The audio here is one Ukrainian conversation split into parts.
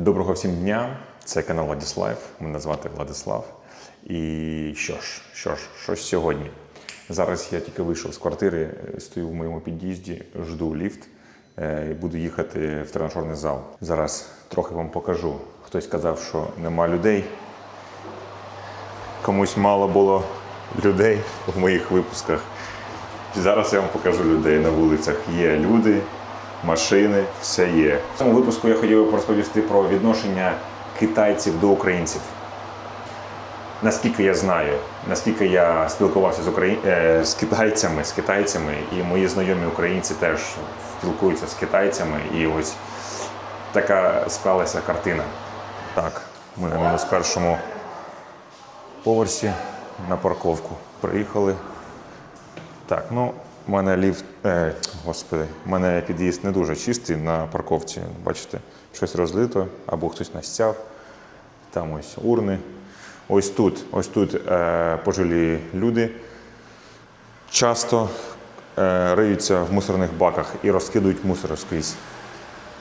Доброго всім дня! Це канал Владислав. Мене звати Владислав. І що ж, що ж, що ж сьогодні? Зараз я тільки вийшов з квартири, стою в моєму під'їзді, жду ліфт е, і буду їхати в тренажерний зал. Зараз трохи вам покажу. Хтось сказав, що нема людей. Комусь мало було людей в моїх випусках. Зараз я вам покажу людей на вулицях. Є люди, машини, все є. В цьому випуску я хотів би розповісти про відношення китайців до українців. Наскільки я знаю, наскільки я спілкувався з, Украї... е, з китайцями, з китайцями, і мої знайомі українці теж спілкуються з китайцями, і ось така склалася картина. Так, ми на мінус першому поверсі на парковку приїхали. Так, ну, в мене ліфт, е, господи, в мене під'їзд не дуже чистий на парковці. Бачите, щось розлито або хтось настяв. Там ось урни. Ось тут, ось тут е, пожилі люди часто е, риються в мусорних баках і розкидують мусор скрізь.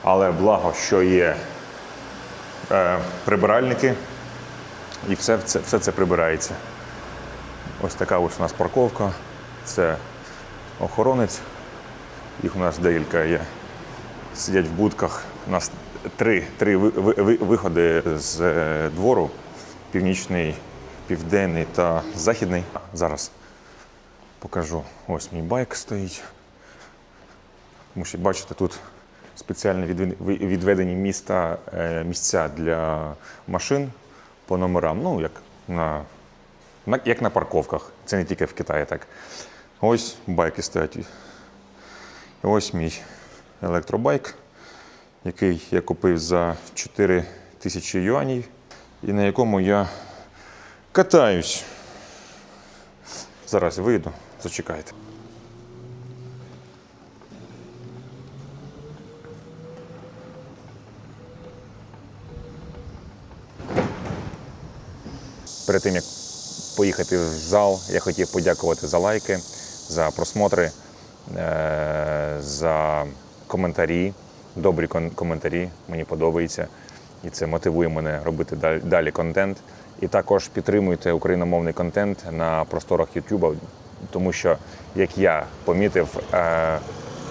Але благо, що є е, прибиральники, і все це, все це прибирається. Ось така ось у нас парковка. Це охоронець. Їх у нас декілька є. Сидять в будках. У нас три, три ви- ви- ви- виходи з е, двору: північний, південний та західний. Зараз покажу. Ось мій байк стоїть. Тому що бачите, тут спеціально відведені міста, е, місця для машин по номерам. Ну, як на- як на парковках. Це не тільки в Китаї так. Ось байки стоять. Ось мій електробайк, який я купив за 4 тисячі юанів, і на якому я катаюсь. Зараз вийду, зачекайте. Перед тим як поїхати в зал, я хотів подякувати за лайки, за просмотри, е, за коментарі, добрі коментарі. Мені подобається. І це мотивує мене робити далі- контент. І також підтримуйте україномовний контент на просторах YouTube, тому що, як я помітив, е,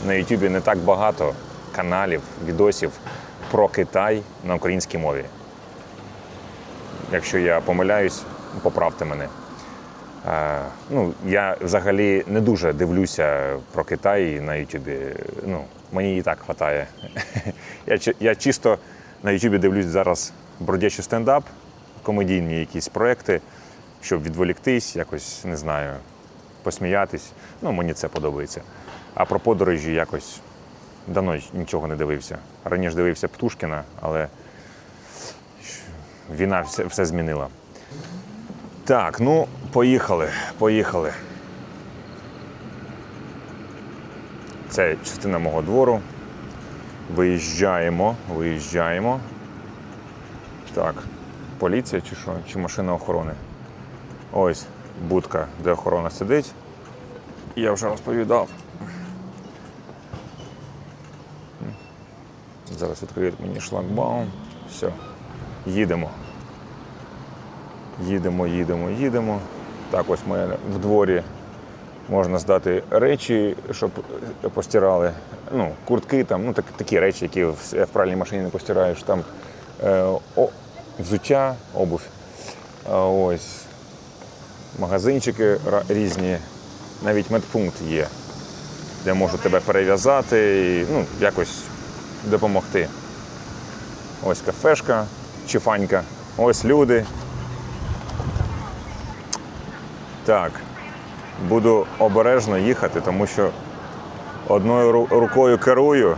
на YouTube не так багато каналів, відосів про Китай на українській мові. Якщо я помиляюсь, поправте мене. Ну, я взагалі не дуже дивлюся про Китай на Ютубі. Ну, мені і так вистачає. я, я чисто на Ютубі дивлюсь зараз бродячий стендап, комедійні якісь проекти, щоб відволіктись, якось не знаю, посміятись. Ну, мені це подобається. А про подорожі якось давно нічого не дивився. Раніше дивився Птушкіна, але війна все, все змінила. Так, ну, поїхали, поїхали. Це частина мого двору. Виїжджаємо, виїжджаємо. Так, поліція чи що? Чи машина охорони? Ось будка, де охорона сидить. Я вже розповідав. Зараз відкриють мені шлагбаум. Все, їдемо. Їдемо, їдемо, їдемо. Так, ось ми в дворі можна здати речі, щоб постирали. Ну, куртки, там, ну, так, такі речі, які в, в пральній машині не постираєш. Там е, о, взуття, обувь. Ось магазинчики різні, навіть медпункт є, де можу тебе перев'язати і ну, якось допомогти. Ось кафешка, чифанька, ось люди. Так, буду обережно їхати, тому що одною рукою керую,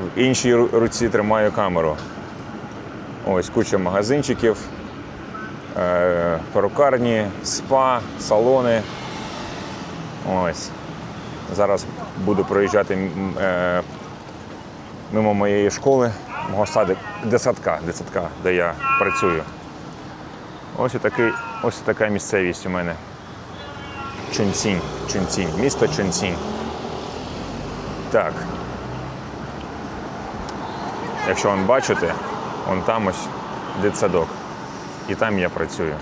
в іншій руці тримаю камеру. Ось куча магазинчиків, е, перукарні, спа, салони. Ось. Зараз буду проїжджати е, мимо моєї школи, мого саду, дитсадка, дитсадка, де я працюю. Ось такий, ось така місцевість у мене. Чунцінь, Чунцінь, місто Чунцінь. Так. якщо он бачите, он там ось дитсадок. І там я працюю.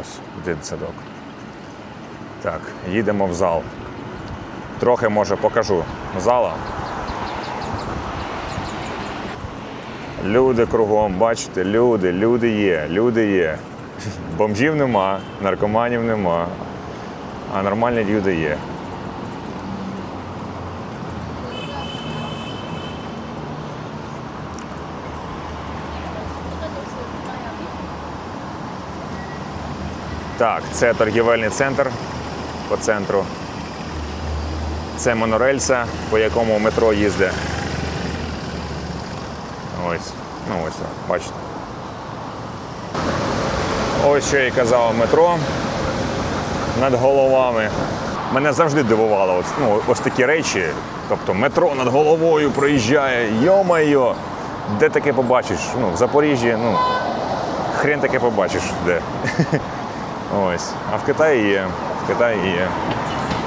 Ось дитсадок. Так, їдемо в зал. Трохи може покажу зала. Люди кругом, бачите, люди, люди є, люди є. Бомжів нема, наркоманів нема, а нормальні люди є. Так, це торгівельний центр по центру. Це монорельса, по якому метро їздить. Ось, ну ось, бачите. Ось що я казав метро над головами. Мене завжди дивувало ось, ну, ось такі речі. Тобто метро над головою проїжджає, йо-майо, де таке побачиш? Ну, в Запоріжжі, ну, хрен таке побачиш де. Ось. А в Китаї є. В Китаї є.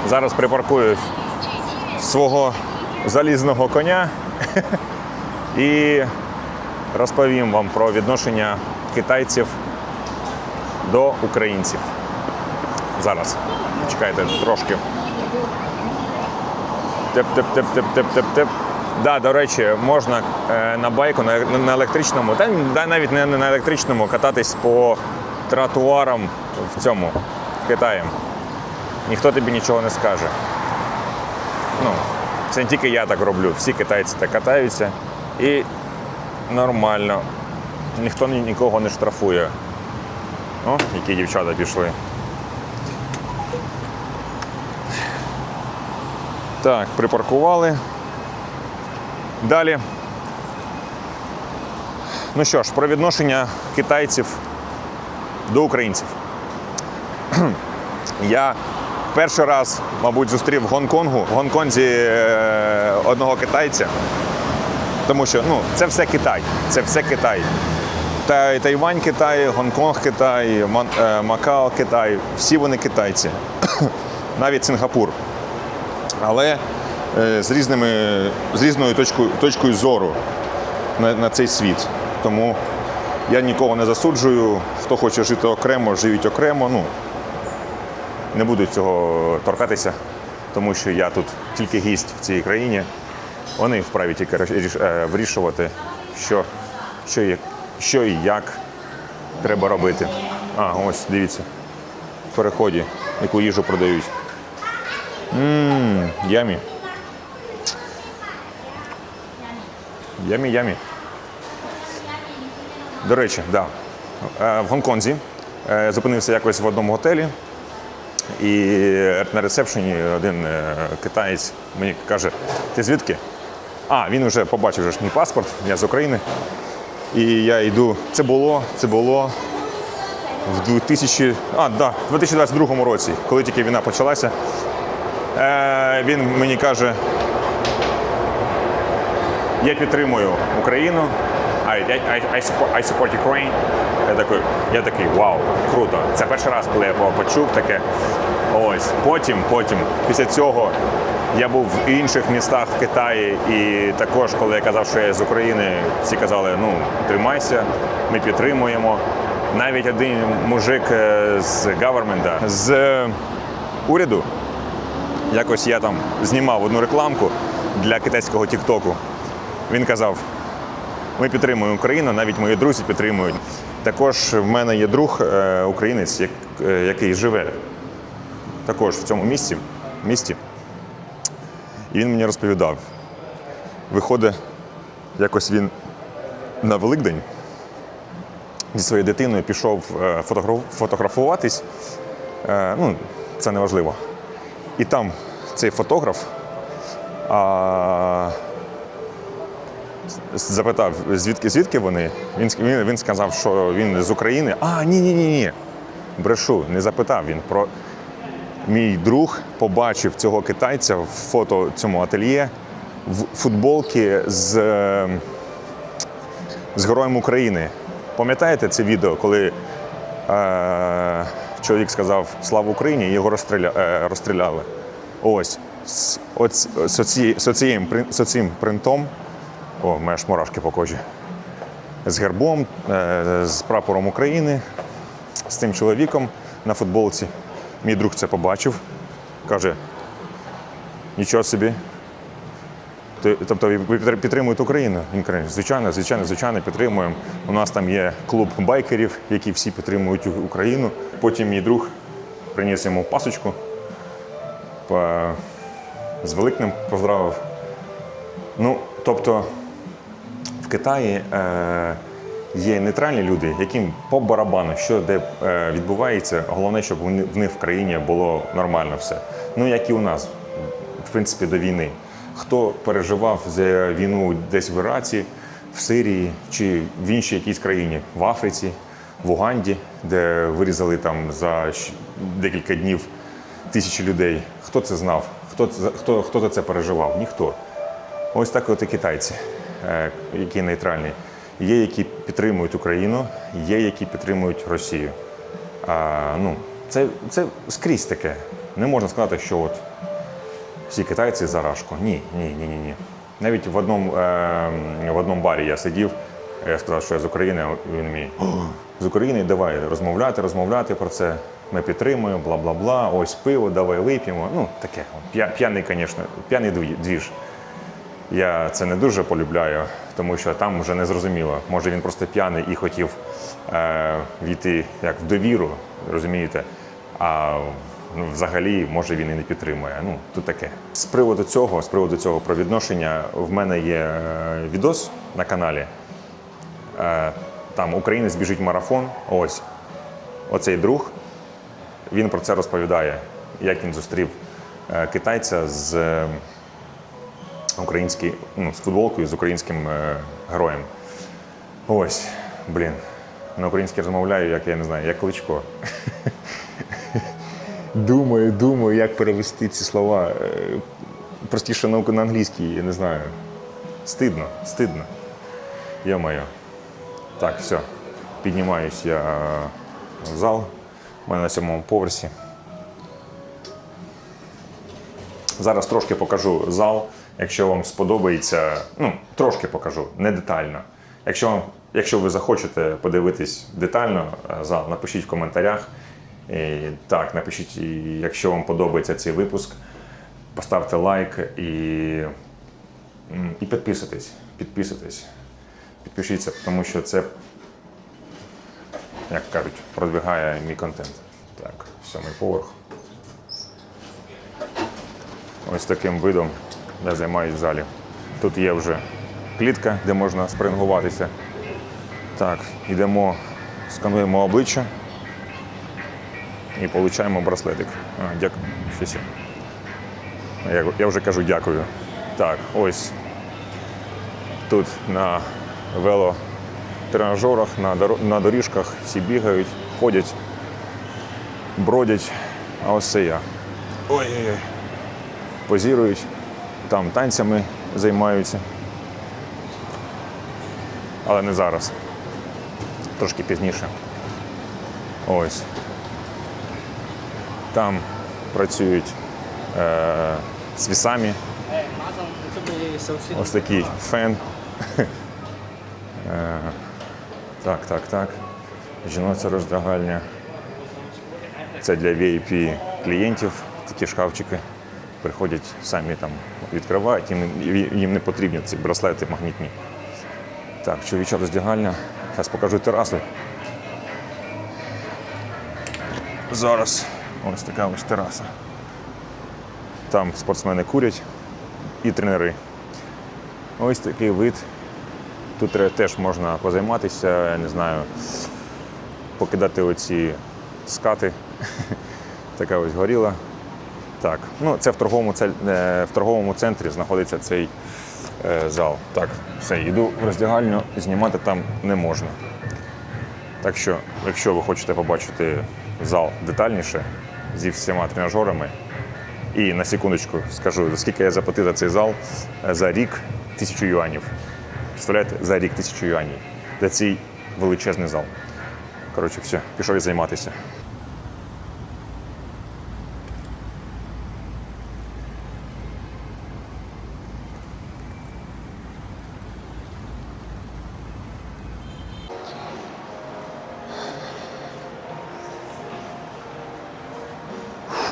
Зараз припаркую свого залізного коня і розповім вам про відношення китайців до українців. Зараз. Чекайте трошки. Теп-теп-теп-теп-теп-теп-теп. Да, до речі, можна е, на байку, на, електричному, та навіть не на електричному, кататись по тротуарам в цьому в Китаї. Ніхто тобі нічого не скаже. Ну, це не тільки я так роблю, всі китайці так катаються і нормально. Ніхто нікого не штрафує. О, які дівчата пішли. Так, припаркували. Далі. Ну що ж, про відношення китайців до українців. Я перший раз, мабуть, зустрів в Гонконгу, в Гонконзі е, одного китайця. Тому що ну, це все Китай. Це все Китай. Та, Тайвань Китай, Гонконг Китай, е, Макао Китай. Всі вони китайці. Навіть Сингапур. Але е, з, різними, з різною точкою, точкою зору на, на цей світ. Тому я нікого не засуджую. Хто хоче жити окремо, живіть окремо. Ну, не буду цього торкатися, тому що я тут тільки гість в цій країні. Вони вправі тільки е, вирішувати, що, що, і, що і як треба робити. А, ось дивіться. В переході, яку їжу продають. Ммм, ямі. Ямі, ямі. До речі, да. Е, в Гонконзі е, зупинився якось в одному готелі. І на ресепшені один китаєць мені каже: ти звідки? А, він вже побачив мій паспорт, я з України. І я йду. Це було, це було в 2000, а, да, 2022 році, коли тільки війна почалася. Е, він мені каже: я підтримую Україну. I, I, I, support, I support Ukraine. Я такий, я такий, вау, круто. Це перший раз, коли я почув таке. Ось. Потім, потім, після цього я був в інших містах в Китаї, і також, коли я казав, що я з України, всі казали, ну, тримайся, ми підтримуємо. Навіть один мужик е, з гавермента, з е, уряду, якось я там знімав одну рекламку для китайського Тіктоку. Він казав: ми підтримуємо Україну, навіть мої друзі підтримують. Також в мене є друг е, українець, як- який живе також в цьому місці, місті. І він мені розповідав. Виходить, якось він на Великдень зі своєю дитиною пішов е, фотографуватись. Е, Ну, це не важливо. І там цей фотограф а, запитав, звідки, звідки вони. Він, він, він сказав, що він з України. А, ні, ні, ні, ні. Брешу, не запитав він про. Мій друг побачив цього китайця в фото цьому ательє в футболці з, е, з Героєм України. Пам'ятаєте це відео, коли е, чоловік сказав Слава Україні і його розстріля, е, розстріляли? Ось з, оць- принтом О, мене ж мурашки по кожі. З гербом, е, з прапором України, з цим чоловіком на футболці. Мій друг це побачив. Каже: нічого собі. Тобто ви підтр- підтримуєте Україну? Він каже, звичайно, звичайно, звичайно, підтримуємо. У нас там є клуб байкерів, які всі підтримують Україну. Потім мій друг приніс йому пасочку. З Великним поздравив. Ну, тобто, в Китаї е, є нейтральні люди, яким по барабану, що де е, відбувається, головне, щоб в них в країні було нормально все. Ну, як і у нас, в принципі, до війни. Хто переживав за війну десь в Іраці, в Сирії чи в іншій якійсь країні, в Африці, в Уганді, де вирізали там за декілька днів тисячі людей. Хто це знав? Хто, хто, хто це переживав? Ніхто. Ось так от і китайці, е, які нейтральні. Є, які підтримують Україну, є, які підтримують Росію. А, ну, це, це скрізь таке. Не можна сказати, що от всі китайці за рашку. Ні, ні, ні, ні, ні. Навіть в одному, е, в одному барі я сидів, я сказав, що я з України, а він «О, з України, давай розмовляти, розмовляти про це. Ми підтримуємо, бла бла бла. Ось пиво, давай вип'ємо. Ну, таке. П'яний, звісно, п'яний дві- двіж. Я це не дуже полюбляю, тому що там вже не зрозуміло. Може він просто п'яний і хотів е, війти як в довіру, розумієте? А ну, взагалі, може, він і не підтримує. Ну, тут таке. З приводу цього, з приводу цього про відношення, в мене є е, відос на каналі. Е, там Українець біжить марафон. Ось оцей друг. Він про це розповідає, як він зустрів е, китайця з. Український, ну, з футболкою з українським е, героєм. Ось, блін. На українській розмовляю, як я не знаю, як кличко. думаю, думаю, як перевести ці слова. Е, Простіше на, на англійській, я не знаю. Стидно, стидно. Йо-моє. Так, все. Піднімаюсь я в зал. У мене на сьомому поверсі. Зараз трошки покажу зал. Якщо вам сподобається, ну трошки покажу, не детально. Якщо якщо ви захочете подивитись детально е, зал, напишіть в коментарях. І, так, напишіть, якщо вам подобається цей випуск, поставте лайк і, і підписуйтесь. Підписуйтесь. Підпишіться, тому що це, як кажуть, продвигає мій контент. Так, сьомий поверх. Ось таким видом я займаюся в залі. Тут є вже клітка, де можна спрингуватися. Так, йдемо, скануємо обличчя і отримуємо браслетик. А, дякую. Щось. Я, я вже кажу дякую. Так, ось тут на велотренажерах, на, на доріжках всі бігають, ходять, бродять. А ось це я. Ой-ой-ой позірують, там танцями займаються. Але не зараз. Трошки пізніше. Ось. Там працюють е, свісами. Ось такий фен. Е, так, так, так. Жіноча роздягальня. Це для vip клієнтів такі шкафчики. Приходять, самі там відкривають, їм, їм не потрібні ці браслети магнітні. Так, чоловіча роздягальня. Зараз покажу терасу. Зараз ось така ось тераса. Там спортсмени курять і тренери. Ось такий вид. Тут теж можна позайматися, я не знаю, покидати оці скати. така ось горіла. Так, ну це в торговому, е, в торговому центрі знаходиться цей е, зал. Так, все, йду в роздягальню, знімати там не можна. Так що, якщо ви хочете побачити зал детальніше зі всіма тренажерами, і на секундочку скажу, скільки я заплатив за цей зал Е, за рік тисячу юанів. Представляєте, за рік тисячу юанів. За цей величезний зал. Коротше, все, пішов я займатися.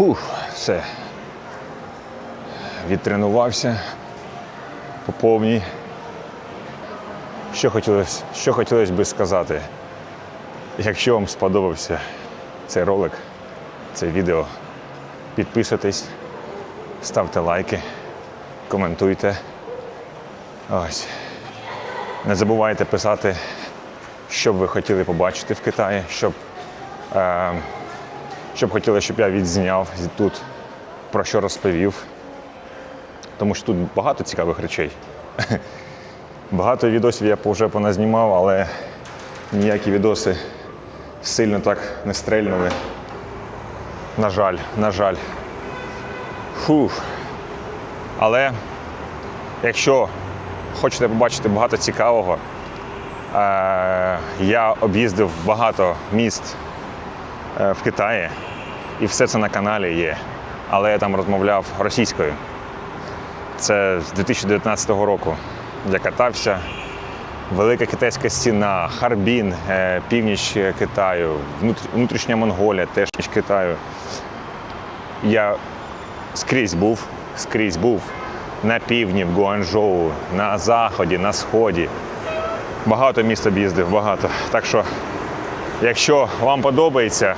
Фух, все. Відтренувався по повній. Що хотілося, що хотілося би сказати? Якщо вам сподобався цей ролик, це відео, підписуйтесь, ставте лайки, коментуйте. Ось. Не забувайте писати, що б ви хотіли побачити в Китаї, щоб, е, щоб хотіли, щоб я відзняв тут, про що розповів. Тому що тут багато цікавих речей. Багато відосів я вже поназнімав, але ніякі відоси сильно так не стрельнули. На жаль, на жаль. Фух. Але якщо хочете побачити багато цікавого, е- я об'їздив багато міст в Китаї, і все це на каналі є. Але я там розмовляв російською. Це з 2019 року. Я катався. Велика китайська стіна, Харбін, е, північ Китаю, внутрішня Монголія, теж північ Китаю. Я скрізь був, скрізь був. На півдні, в Гуанчжоу, на заході, на сході. Багато міст об'їздив, багато. Так що, якщо вам подобається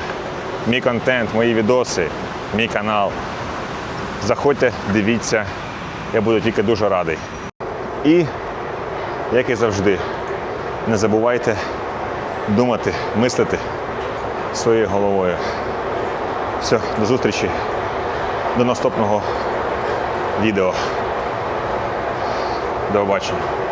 мій контент, мої відоси, мій канал, заходьте, дивіться, я буду тільки дуже радий. І, як і завжди, не забувайте думати, мислити своєю головою. Все, до зустрічі, до наступного відео. До побачення.